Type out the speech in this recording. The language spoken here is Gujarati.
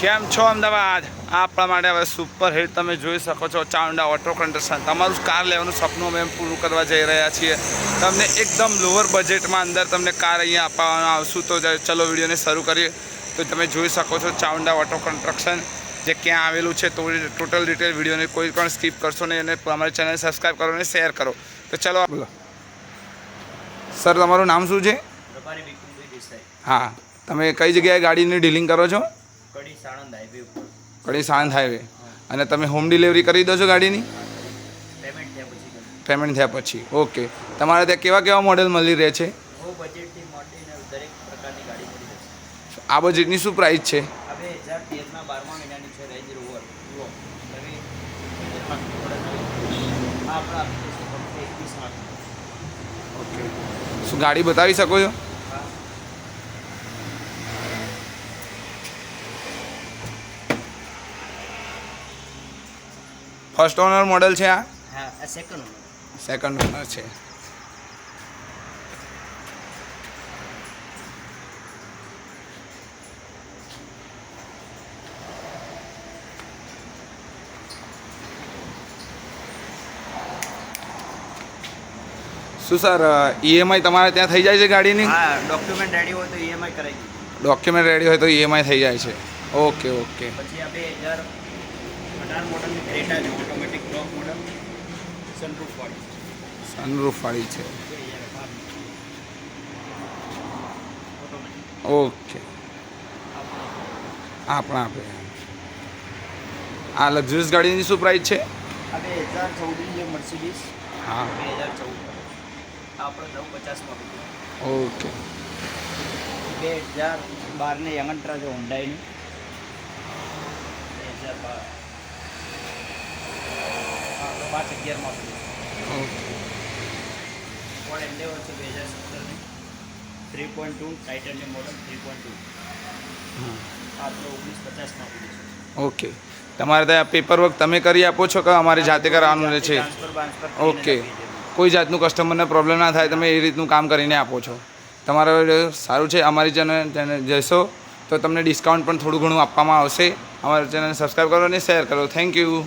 કેમ છો અમદાવાદ? આપણા માટે હવે સુપર હિટ તમે જોઈ શકો છો ચાઉંડા ઓટો કન્સ્ટ્રક્શન તમારું કાર લેવાનું સપનું અમે પૂરું કરવા જઈ રહ્યા છીએ. તમને એકદમ લોઅર બજેટમાં અંદર તમને કાર અહીંયા આપવામાં આવશું. તો ચલો વિડીયોને શરૂ કરીએ. તો તમે જોઈ શકો છો ચાઉંડા ઓટો કન્સ્ટ્રક્શન જે ક્યાં આવેલું છે તો ટોટલ ડિટેલ વિડીયોને કોઈ પણ સ્કીપ કરશો નહીં અને અમારી ચેનલ સબસ્ક્રાઈબ કરો અને શેર કરો. તો ચલો બોલો. સર તમારું નામ શું છે? હા તમે કઈ જગ્યાએ ગાડીની ડીલિંગ કરો છો? સાણંદ હાઈવે ઉપર. કડી સાણંદ હાઈવે અને તમે હોમ ડિલિવરી કરી દો છો ગાડીની? પેમેન્ટ થયા પછી પેમેન્ટ થયા પછી. ઓકે તમારે ત્યાં કેવા કેવા મોડેલ મળી રહે છે? બજેટથી મોટીને દરેક પ્રકારની ગાડી મળી જશે આ બજેટની શું પ્રાઇસ છે? બે હજાર તેરના બારમા મહિનાની છે રેન્જ રોવર ઓકે શું ગાડી બતાવી શકો છો? ફર્સ્ટ ઓનર મોડેલ છે આ? હા સેકન્ડ સેકન્ડ ઓનર છે. શું સર ઈએમઆઈ તમારે ત્યાં થઈ જાય છે ગાડીની? હા ડોક્યુમેન્ટ રેડી હોય તો ઈએમઆઈ કરાવી ડોક્યુમેન્ટ રેડી હોય તો ઈએમઆઈ થઈ જાય છે. ઓકે ઓકે પછી આ બે હજાર અઢાર મોડલની ક્રેટા છે ઓટોમેટિક ક્લોક મોડલ સનરૂફ વાળી. સનરૂફ વાળી છે. ઓકે. આપણા આપે. આ લક્ઝરીસ ગાડીની શું પ્રાઇસ છે? આ બે હજાર ચૌદની જે મર્સિડીઝ હા. બે હજાર ચૌદ. આપણે નવ પચાસમાં ઓકે. બે હજાર બારને યંગન્ટ્રા છે હોન્ડાઈની બે હજાર બાર. પાંચ અગિયારમાં ફોર્ડ એન્ડેવર છે બે હજાર સત્તરની. Three point two titanium model three point two આપણે ઓગણીસ પચાસમાં પડી ઓકે. તમારે ત્યાં પેપર વર્ક તમે કરી આપો છો કે અમારે જાતે કરવાનું રહે છે? ઓકે. કોઈ જાતનું કસ્ટમરને પ્રોબ્લેમ ના થાય તમે એ રીતનું કામ કરીને આપો છો. તમારે સારું છે અમારી ચેનલ ચેનલ જશો તો તમને ડિસ્કાઉન્ટ પણ થોડું ઘણું આપવામાં આવશે. અમારી ચેનલ સબસ્ક્રાઈબ કરો અને શેર કરો. Thank you